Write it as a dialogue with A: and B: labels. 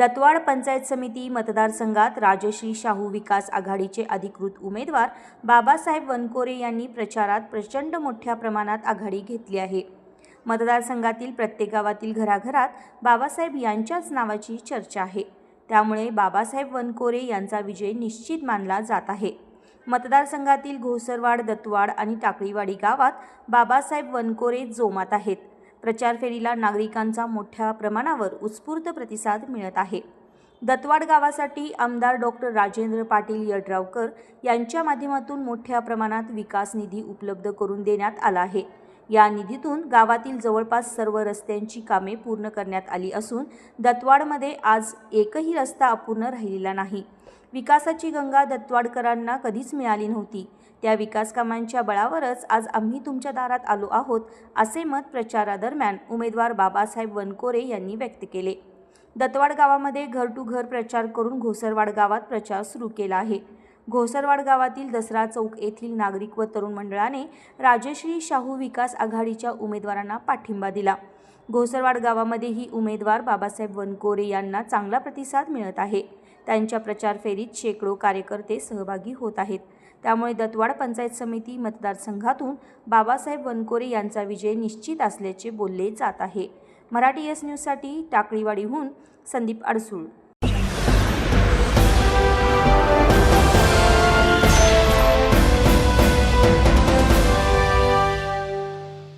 A: दत्वाड पंचायत समिती मतदारसंघात राजश्री शाहू विकास आघाडीचे अधिकृत उमेदवार बाबासाहेब वनकोरे यांनी प्रचारात प्रचंड मोठ्या प्रमाणात आघाडी घेतली आहे. मतदारसंघातील प्रत्येक गावातील घराघरात बाबासाहेब यांच्याच नावाची चर्चा आहे. त्यामुळे बाबासाहेब वनकोरे यांचा विजय निश्चित मानला जात आहे. मतदारसंघातील घोसरवाड दत्तवाड आणि टाकळीवाडी गावात बाबासाहेब वनकोरे जोमात आहेत. प्रचार फेरीला नागरिकांचा मोठ्या प्रमाणावर उत्स्फूर्त प्रतिसाद मिळत आहे. दत्तवाड गावासाठी आमदार डॉक्टर राजेंद्र पाटील यड्रावकर यांच्या माध्यमातून मोठ्या प्रमाणात विकास निधी उपलब्ध करून देण्यात आला आहे. या निधीतून गावातील जवळपास सर्व रस्त्यांची कामे पूर्ण करण्यात आली असून दत्तवाडमध्ये आज एकही रस्ता अपूर्ण राहिलेला नाही. विकासाची गंगा दत्तवाडकरांना कधीच मिळाली नव्हती. त्या विकास कामांच्या बळावरच आज आम्ही तुमच्या दारात आलो आहोत असे मत प्रचारादरम्यान उमेदवार बाबासाहेब वनकोरे यांनी व्यक्त केले. दत्तवाड गावामध्ये घर टू घर प्रचार करून घोसरवाड गावात प्रचार सुरू केला आहे. घोसरवाड गावातील दसरा चौक येथील नागरिक व तरुण मंडळाने राजश्री शाहू विकास आघाडीच्या उमेदवारांना पाठिंबा दिला. घोसरवाड गावामध्येही उमेदवार बाबासाहेब वनकोरे यांना चांगला प्रतिसाद मिळत आहे. त्यांच्या प्रचार फेरीत शेकडो कार्यकर्ते सहभागी होत आहेत. त्यामुळे दत्तवाड पंचायत समिती मतदारसंघातून बाबासाहेब वनकोरे यांचा विजय निश्चित असल्याचे बोलले जात आहे. मराठी एस न्यूजसाठी टाकळीवाडीहून संदीप अडसूळ.